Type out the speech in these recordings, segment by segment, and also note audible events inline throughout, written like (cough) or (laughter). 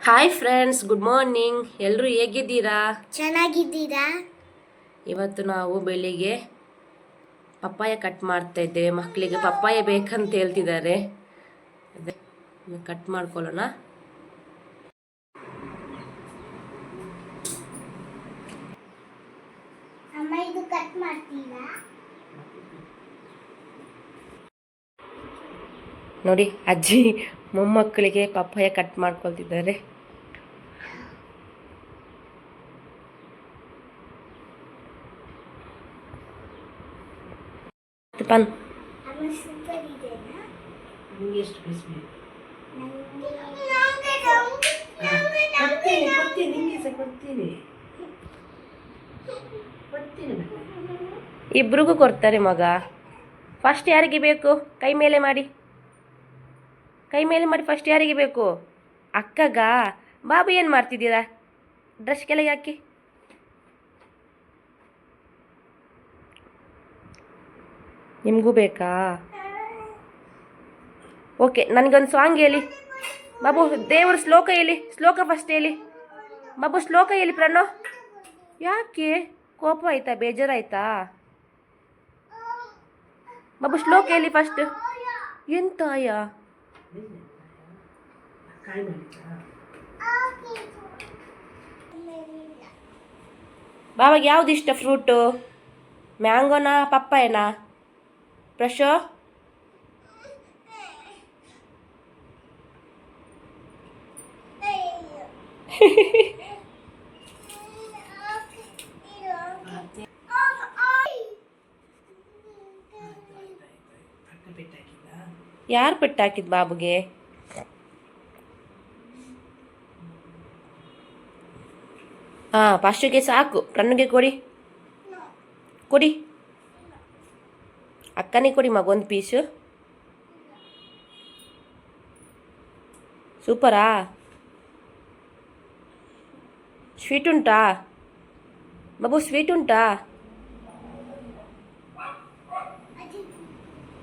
Hi friends good morning ಎಲ್ಲರೂ ಹೇಗಿದ್ದೀರಾ? ಚೆನ್ನಾಗಿದ್ದೀರಾ? ಇವತ್ತು ನಾವು ಬೆಳಿಗ್ಗೆ ಪಪ್ಪಾಯ ಕಟ್ ಮಾಡ್ತಾ ಇದ್ದೇವೆ. ಮಕ್ಕಳಿಗೆ ಪಪ್ಪಾಯ ಬೇಕಂತ ಹೇಳ್ತಿದ್ದಾರೆ. ಅದೇ ಕಟ್ ಮಾಡ್ಕೊಳ್ಳೋಣ ಅಮ್ಮ ಇದು ಕಟ್ ಮಾಡ್ತೀರಾ ನೋಡಿ ಅಜ್ಜಿ ಮೊಮ್ಮಕ್ಕಳಿಗೆ ಪಪ್ಪಾಯ ಕಟ್ ಮಾಡ್ಕೊಳ್ತಿದ್ದಾರೆ. ಪನ್. ಇಬ್ರಿಗೂ ಕೊಡ್ತಾರೆ ಮಗ. ಫಸ್ಟ್ ಯಾರಿಗೆ ಬೇಕು? ಕೈ ಮೇಲೆ ಮಾಡಿ. ಕೈ ಮೇಲೆ ಮಾಡಿ ಫಸ್ಟ್ ಯಾರಿಗೆ ಬೇಕು? ಅಕ್ಕಗ? ಬಾಬು ಏನು ಮಾಡ್ತಿದ್ದೀರಾ? ಡ್ರೆಸ್ ಕೆಳಗೆ ಹಾಕಿ. ನಿಮಗೂ ಬೇಕಾ? ಓಕೆ ನನಗೊಂದು ಸಾಂಗ್ ಹೇಳಿ. ಬಾಬು, ದೇವ್ರ ಶ್ಲೋಕ ಹೇಳಿ, ಶ್ಲೋಕ ಫಸ್ಟ್ ಹೇಳಿ. ಬಾಬು, ಶ್ಲೋಕ ಹೇಳಿ ಪ್ರಣೋ ಯಾಕೆ? ಕೋಪ ಆಯ್ತಾ? ಬೇಜಾರಾಯ್ತಾ? ಬಾಬು, ಶ್ಲೋಕ ಹೇಳಿ ಫಸ್ಟ್ ಎಂತ ಆಯ ಕಾಯಿ ಬಾಬಾಗೆ ಯಾವ್ದು ಇಷ್ಟ ಫ್ರೂಟು ಮ್ಯಾಂಗೋನಾ ಪಪ್ಪಾಯನಾ? ಪ್ರಶೋ ಯಾರು ಪೆಟ್ಟು ಹಾಕಿದ್ ಬಾಬುಗೆ? ಹಾಂ ಫಸ್ಟಿಗೆ ಸಾಕು. ಕಣ್ಣಿಗೆ ಕೊಡಿ. ಕೊಡಿ. ಅಕ್ಕನಿಗೆ ಕೊಡಿ ಮಗ, ಒಂದು ಪೀಸು. ಸೂಪರಾ? ಸ್ವೀಟ್ ಉಂಟಾ? ಬಾಬು ಸ್ವೀಟ್ ಉಂಟಾ?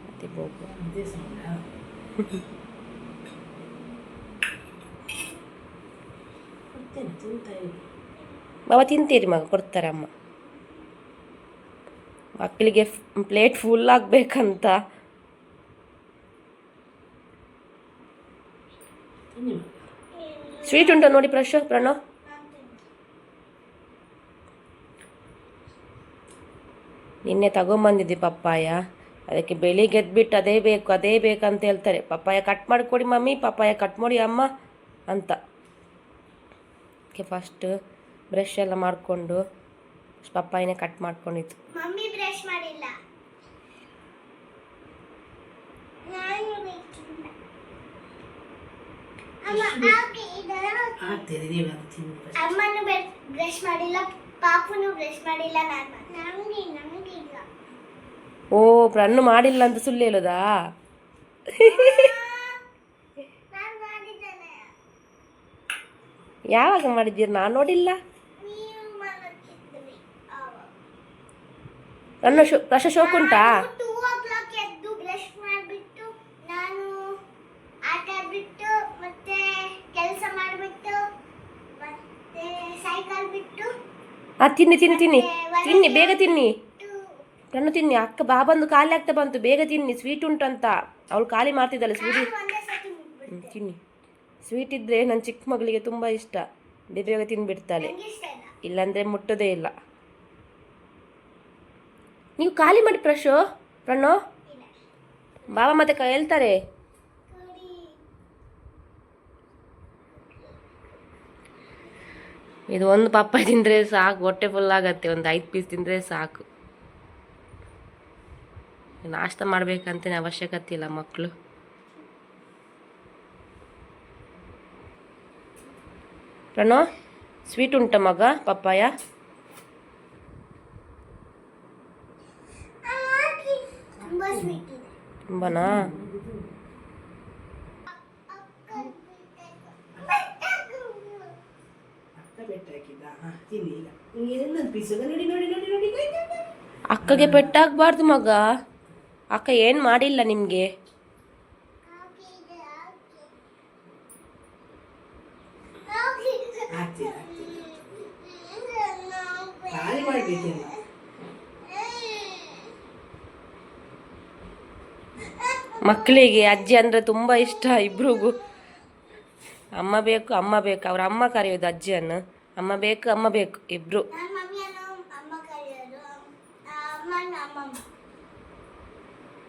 ಮತ್ತೆ ಬಾಬಾ ತಿಂತೀರಿ ಮಗ ಕೊಡ್ತಾರೆ ಅಮ್ಮ. ಮಕ್ಕಳಿಗೆ ಪ್ಲೇಟ್ ಫುಲ್ ಆಗಬೇಕಂತ. ಸ್ವೀಟ್ ಉಂಟು ನೋಡಿ ಪ್ರಶ್ ಪ್ರಣೋ. ನಿನ್ನೆ ತಗೊಂಬಂದಿದ್ದೆ ಪಪ್ಪಾಯ. ಅದಕ್ಕೆ ಬೆಳಿಗ್ಗೆ ಎದ್ಬಿಟ್ಟು ಅದೇ ಬೇಕು ಅದೇ ಬೇಕಂತ ಹೇಳ್ತಾರೆ. ಪಪ್ಪಾಯ ಕಟ್ ಮಾಡಿಕೊಡಿ ಮಮ್ಮಿ ಪಪ್ಪಾಯ ಕಟ್ ಮಾಡಿ ಅಮ್ಮ ಅಂತ. ಅದಕ್ಕೆ ಫಸ್ಟ್ ಬ್ರಷ್ ಎಲ್ಲ ಮಾಡಿಕೊಂಡು ಪಪ್ಪಾಯನೇ ಕಟ್ ಮಾಡ್ಕೊಂಡಿತ್ತು. ಅಮ್ಮನು ಬ್ರಷ್ ಮಾಡಿಲ್ಲ ಪಾಪುನು ಬ್ರಷ್ ಮಾಡಿಲ್ಲ ನಾನು. ನಮ್ಗೆ ನಮಗೆ ಇಲ್ಲ ಓ ರನ್ನು ಮಾಡಿಲ್ಲ ಅಂತ ಸುಳ್ಳು ಹೇಳೋದಾ? ಯಾವಾಗ ಮಾಡಿದ್ದೀರಿ? ನಾನು ನೋಡಿಲ್ಲ. ನನ್ನ ಶೋ ಶೋಕ್ ಉಂಟಾ? ಆ, ತಿನ್ನಿ ತಿನ್ನಿ ತಿನ್ನಿ. ತಿನ್ನಿ, ಬೇಗ ತಿನ್ನಿ. ಪ್ರಣ್ಣು ತಿನ್ನಿ, ಅಕ್ಕ ಬಾಬಂದು ಖಾಲಿ ಆಗ್ತಾ ಬಂತು, ಬೇಗ ತಿನ್ನಿ ಸ್ವೀಟ್ ಉಂಟಂತ ಅವಳು ಖಾಲಿ ಮಾಡ್ತಿದ್ದಾಳೆ ಸ್ವೀಟ್ ತಿನ್ನಿ. ಸ್ವೀಟ್ ಇದ್ದರೆ ನನ್ನ ಚಿಕ್ಕ ಮಗಳಿಗೆ ತುಂಬ ಇಷ್ಟ. ಬೇಗ ತಿನ್ಬಿಡ್ತಾಳೆ. ಇಲ್ಲಾಂದ್ರೆ ಮುಟ್ಟೋದೇ ಇಲ್ಲ. ನೀವು ಖಾಲಿ ಮಾಡಿ ಪ್ರಶು, ಪ್ರಣೋ. ಬಾಬಾ ಮತ್ತೆ ಕ ಹೇಳ್ತಾರೆ. ಇದು ಒಂದು ಪಪ್ಪಾಯ ತಿಂದರೆ ಸಾಕು, ಹೊಟ್ಟೆ ಫುಲ್ ಆಗತ್ತೆ, ಒಂದು ಐದು ಪೀಸ್ ತಿಂದರೆ ಸಾಕು. ನಾಷ್ಟ ಮಾಡಬೇಕಂತನೇ ಅವಶ್ಯಕತೆ ಇಲ್ಲ ಮಕ್ಕಳು ಪ್ರಣೋ ಸ್ವೀಟ್ ಉಂಟ ಮಗ ಪಪ್ಪಾಯ? ತುಂಬನಾ? ಅಕ್ಕಗೆ ಪೆಟ್ಟಾಗಬಾರ್ದು ಮಗ. ಅಕ್ಕ ಏನು ಮಾಡಿಲ್ಲ ನಿಮಗೆ? ಮಕ್ಕಳಿಗೆ ಅಜ್ಜಿ ಅಂದರೆ ತುಂಬ ಇಷ್ಟ ಇಬ್ರಿಗೂ. ಅಮ್ಮ ಬೇಕು ಅಮ್ಮ ಬೇಕು. ಅವ್ರ ಅಮ್ಮ ಕರೆಯೋದು ಅಜ್ಜಿಯನ್ನು. ಅಮ್ಮ ಬೇಕು ಅಮ್ಮ ಬೇಕು ಇಬ್ರು ನನ್ನ ಮಮ್ಮಿಯನ್ನು ಅಮ್ಮ ಕರೆಯೋದು ಅಮ್ಮನ ಅಮ್ಮಮ್ಮ ಹ್ಮ್.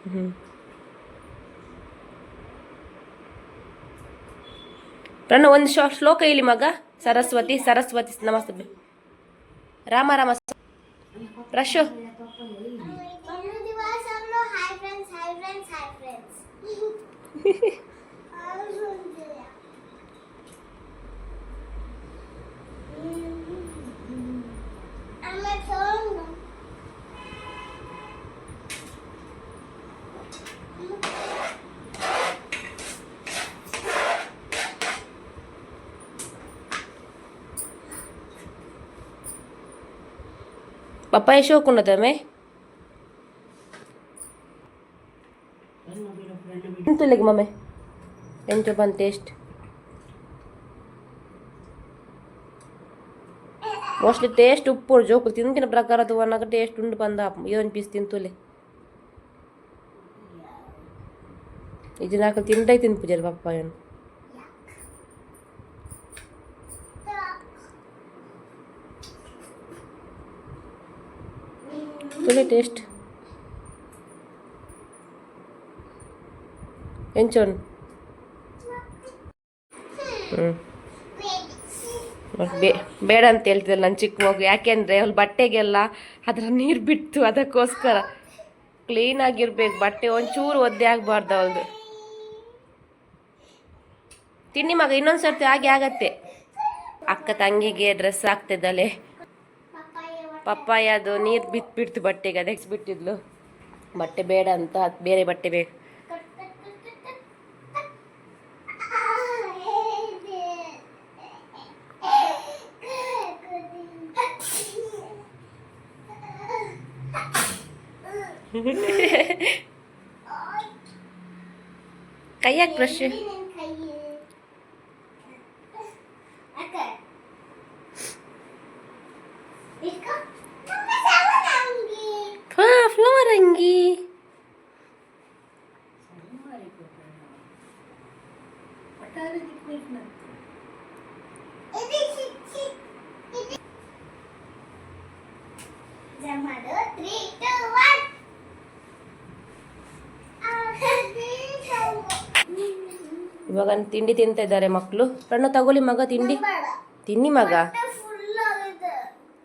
ಪ್ರಣು ಒಂದು ಶ್ಲೋ ಶ್ಲೋಕ ಇಲ್ಲಿ ಮಗ. ಸರಸ್ವತಿ ಸರಸ್ವತಿ ನಮಸ್ತೆ. ರಾಮ ರಾಮ. ರಶು (laughs) ಒಂದು ದಿವಸಗಳು hi friends hi friends hi friends ಅಮ್ಮ ಸೋನು ಪಪ್ಪಾಯ ಶೋಕುಂಡದಮೆ ಎಂತುಲೆಗೆ ಮಮ್ಮೆ ಎಂಟು ಬಂದು ಟೇಸ್ಟ್ ಮೋಸ್ಟ್ಲಿ ಟೇಸ್ಟ್ ಉಪ್ಪು ಜೋಕು ತಿಂದಿನ ಪ್ರಕಾರ ತಗೊಂಡಾಗ ಟೇಸ್ಟ್ ಉಂಡು ಬಂದ ಇದೊಂದು ಪೀಸ್ ತಿಂತುಲೆ ಇದು ನಾಲ್ಕು ತಿಂಡೈ ತಿಂದು ಪೂಜಾರಿ ಪಪ್ಪಾಯನು ತುಲೆ ಟೇಸ್ಟ್ ಎಂಚೋನ್ ಹ್ಞೂ ಬೇ ಬೇಡ ಅಂತ ಹೇಳ್ತಿದ್ದೆ ನನ್ನ ಚಿಕ್ಕ ಮಗು ಯಾಕೆಂದರೆ ಅವ್ಳು ಬಟ್ಟೆಗೆಲ್ಲ ಅದರ ನೀರು ಬಿಟ್ಟು ಅದಕ್ಕೋಸ್ಕರ. ಕ್ಲೀನಾಗಿರ್ಬೇಕು ಬಟ್ಟೆ ಒಂಚೂರು ಒದ್ದೆ ಆಗಬಾರ್ದು ಅವಳದು. ತಿನ್ನಿ ಮಗ ಇನ್ನೊಂದು ಸರ್ತಿ ಹಾಗೆ ಆಗತ್ತೆ. ಅಕ್ಕ ತಂಗಿಗೆ ಡ್ರೆಸ್ ಆಗ್ತಿದ್ದಲೆ. ಪಪ್ಪಾಯ ಅದು ನೀರು ಬಿಟ್ಬಿಡ್ತು ಬಟ್ಟೆಗೆ ಅದಕ್ಕೆ ಬಿಟ್ಟಿದ್ಲು ಬಟ್ಟೆ ಬೇಡ ಅಂತ ಅದ್ ಬೇರೆ ಬಟ್ಟೆ ಬೇಕು. (laughs) ಕೈಯಾಗ ಬ್ರಷ್ ಮಾಡು ತ್ರೀ ಟು ಒನ್ ಇವಾಗ ತಿಂಡಿ ತಿಂತ ಇದ್ದಾರೆ ಮಕ್ಕಳು ಕಣ್ಣು ತಗೊಳ್ಳಿ ಮಗ ತಿಂಡಿ. ತಿನ್ನಿ ಮಗ.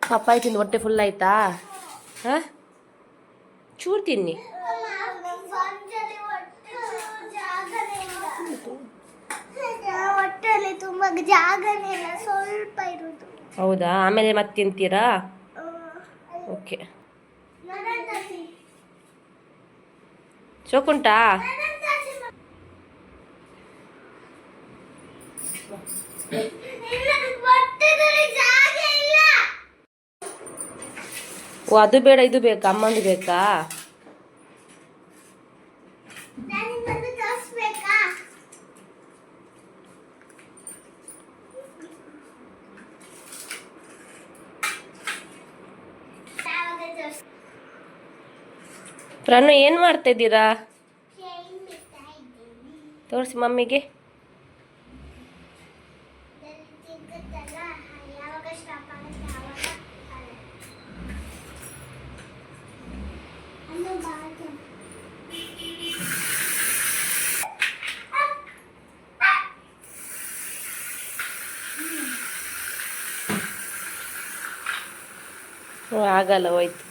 ಪಪ್ಪಾಯಿ ತಿಂದು ಹೊಟ್ಟೆ ಫುಲ್ ಆಯ್ತಾ? ಹಾ? ಚೂರು ತಿನ್ನಿ. ತುಂಬಾ ಜಾಗನೇ ಇಲ್ಲ ಸ್ವಲ್ಪ ಇರುದು. ಹೌದಾ? ಆಮೇಲೆ ಮತ್ತೆ ತಿಂತೀರಾ? ಓಕೆ ಶೋಕುಂಟಾ ಹೊಟ್ಟೆದಲ್ಲಿ ಜಾಗ ಇಲ್ಲ ಓ ಅದು ಬೇಡ ಇದು ಬೇಕಾ ಅಮ್ಮಂದು ಬೇಕಾ ನನಗೆ ಬಂದು ತೋರಿಸ್ಬೇಕಾ ಯಾವಾಗ ತೋರ್ಸ್ ಪ್ರಣು ಏನು ಮಾಡ್ತಾ ಇದ್ದೀರಾ ಚೈನ್ ಬಿಡ್ತಾ ಇದ್ದೀನಿ ತೋರಿಸಿ ಮಮ್ಮಿಗೆ. ಆಗಲ್ಲ ತಿರುಗುತ್ತಲ್ಲ ಯಾವಾಗ ಸ್ಟಾಪ್ ಆಗುತ್ತೆ ಆವಾಗ ಅನ್ನು ಬಾಜು ಓ ಆಗಲ್ಲ ಹೋಯ್ತು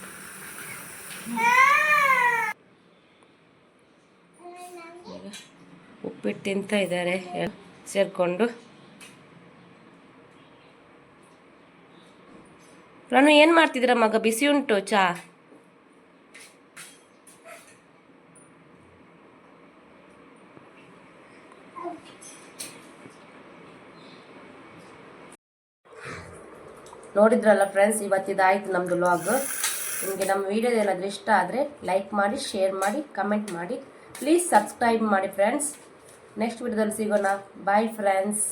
ಉಪ್ಪಿಟ್ಟು ತಿಂತಾ ಇದ್ದಾರೆ ಸೇರಿಕೊಂಡು. ನಾನು ಏನು ಮಾಡ್ತಿದ್ದೀರಾ ಮಗ? ಬಿಸಿ ಉಂಟು ಚಾ? ನೋಡಿದ್ರಲ್ಲ ಫ್ರೆಂಡ್ಸ್ ಇವತ್ತಿದಾಯ್ತು ನಮ್ಮದು ಲಾಗ್ ನಿಮಗೆ ನಮ್ಮ ವಿಡಿಯೋ ಏನಾದರೂ ಇಷ್ಟ ಆದರೆ ಲೈಕ್ ಮಾಡಿ ಶೇರ್ ಮಾಡಿ ಕಮೆಂಟ್ ಮಾಡಿ. ಪ್ಲೀಸ್ ಸಬ್ಸ್ಕ್ರೈಬ್ ಮಾಡಿ ಫ್ರೆಂಡ್ಸ್ నెక్స్ట్ వీడియో తెలిసిగొన్నా బాయ్ ఫ్రెండ్స్